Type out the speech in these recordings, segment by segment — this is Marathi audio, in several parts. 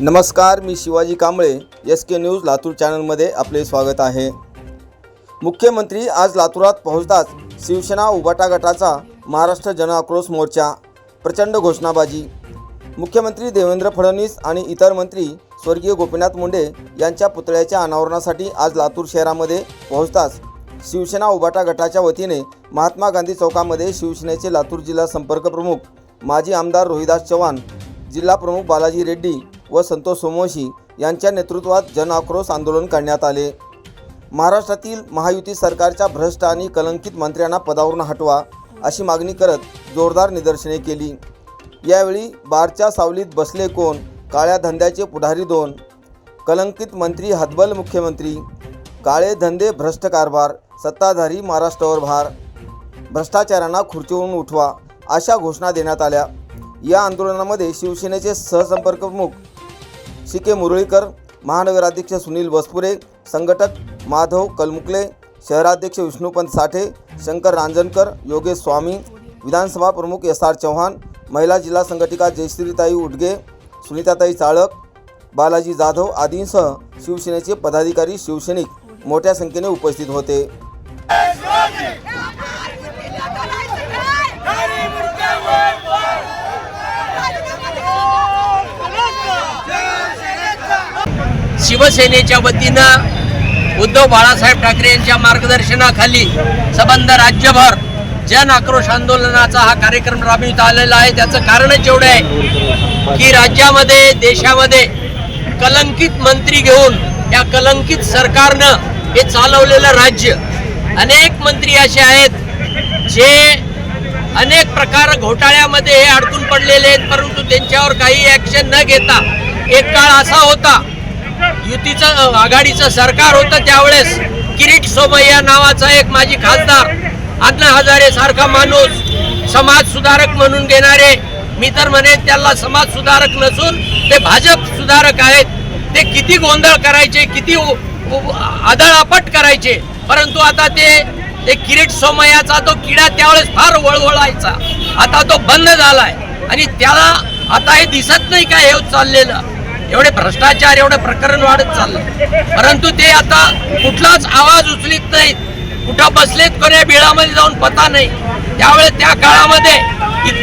नमस्कार मी Shivaji Kamble S K news Latur चॅनलमध्ये आपले स्वागत आहे. मुख्यमंत्री आज लातूरात पोहोचताच शिवसेना उबाटा गटाचा महाराष्ट्र जनआक्रोश मोर्चा प्रचंड घोषणाबाजी. मुख्यमंत्री देवेंद्र फडणवीस आणि इतर मंत्री स्वर्गीय गोपीनाथ मुंडे यांच्या पुतळ्याच्या अनावरणासाठी आज लातूर शहरामध्ये पोहोचताच शिवसेना उबाटा गटाच्या वतीने महात्मा गांधी चौकामध्ये शिवसेनेचे लातूर जिल्हा संपर्क प्रमुख माजी आमदार रोहिदास चव्हाण जिल्हा प्रमुख बालाजी रेड्डी व संतोष सोमवंशी यांच्या नेतृत्वात जनआक्रोश आंदोलन करण्यात आले. महाराष्ट्रातील महायुती सरकारच्या भ्रष्ट आणि कलंकित मंत्र्यांना पदावरून हटवा अशी मागणी करत जोरदार निदर्शने केली. यावेळी बारच्या सावलीत बसले कोण? काळ्या धंद्याचे पुढारी दोन? कलंकित मंत्री हतबल मुख्यमंत्री? काळे धंदे भ्रष्ट कारभार सत्ताधारी महाराष्ट्रावर भार? भ्रष्टाचारांना खुर्चीवरून उठवा अशा घोषणा देण्यात आल्या. या आंदोलनामध्ये शिवसेनेचे सहसंपर्क प्रमुख सी के मुरळीकर महानगराध्यक्ष सुनील वसपुरे संघटक माधव कलमुकले शहराध्यक्ष विष्णुपंत साठे शंकर रांजणकर योगेश स्वामी विधानसभा प्रमुख एस आर चव्हाण महिला जिल्हा संघटिका जयश्रीताई उडगे सुनीताताई चाळक बालाजी जाधव आदींसह शिवसेनेचे पदाधिकारी शिवसैनिक मोठ्या संख्येने उपस्थित होते. शिवसेनेच्या वतीनं उद्धव बाळासाहेब ठाकरे यांच्या मार्गदर्शनाखाली संबंध राज्यभर जन आक्रोश आंदोलनाचा हा कार्यक्रम राबवित आलेला आहे. त्याचं कारणच एवढं आहे की राज्यामध्ये देशामध्ये कलंकित मंत्री घेऊन या कलंकित सरकारनं हे चालवलेलं राज्य अनेक मंत्री असे आहेत जे अनेक प्रकार घोटाळ्यामध्ये हे अडकून पडलेले आहेत परंतु त्यांच्यावर काही ऍक्शन न घेता एक काळ असा होता युतीचं आघाडीचं सरकार होतं त्यावेळेस. किरीट सोमय्या नावाचा एक माजी खासदार अण्णा हजारे सारखा माणूस समाज सुधारक म्हणून घेणारे मी तर म्हणेन त्याला समाज सुधारक नसून ते भाजप सुधारक आहेत. ते किती गोंधळ करायचे किती उ- आदळापट करायचे. परंतु आता ते ते किरीट सोमय्याचा तो किडा त्यावेळेस फार वळवळायचा. आता तो बंद झालाय. आणि त्याला आता हे दिसत नाही काय हे चाललेलं? एवढे भ्रष्टाचार एवढं प्रकरण वाढत चाललं. परंतु ते आता कुठलाच आवाज उचलीत नाहीत. कुठं बसलेत कोण्या बिळामध्ये जाऊन पता नाही. त्यावेळेस त्या काळामध्ये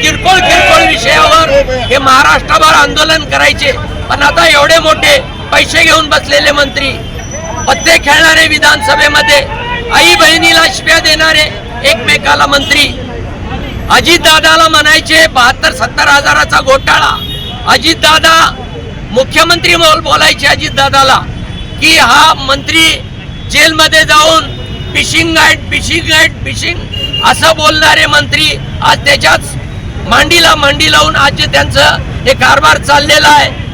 किरकोळ किरकोळ विषयावर हे महाराष्ट्रभर आंदोलन करायचे. पण आता एवढे मोठे पैसे घेऊन बसलेले मंत्री पत्ते खेळणारे विधानसभेमध्ये आई बहिणीला शिव्या देणारे एकमेकाला मंत्री अजितदादाला म्हणायचे बहात्तर सत्तर हजाराचा घोटाळा. अजितदादा मुख्यमंत्री बोल बोलायचे अजितदादाला की हा मंत्री जेलमध्ये जाऊन fishing guide fishing guide fishing असं बोलणारे मंत्री आज त्याच्याच मांडीला मांडी लावून आज जे त्यांचं हे कारभार चाललेला आहे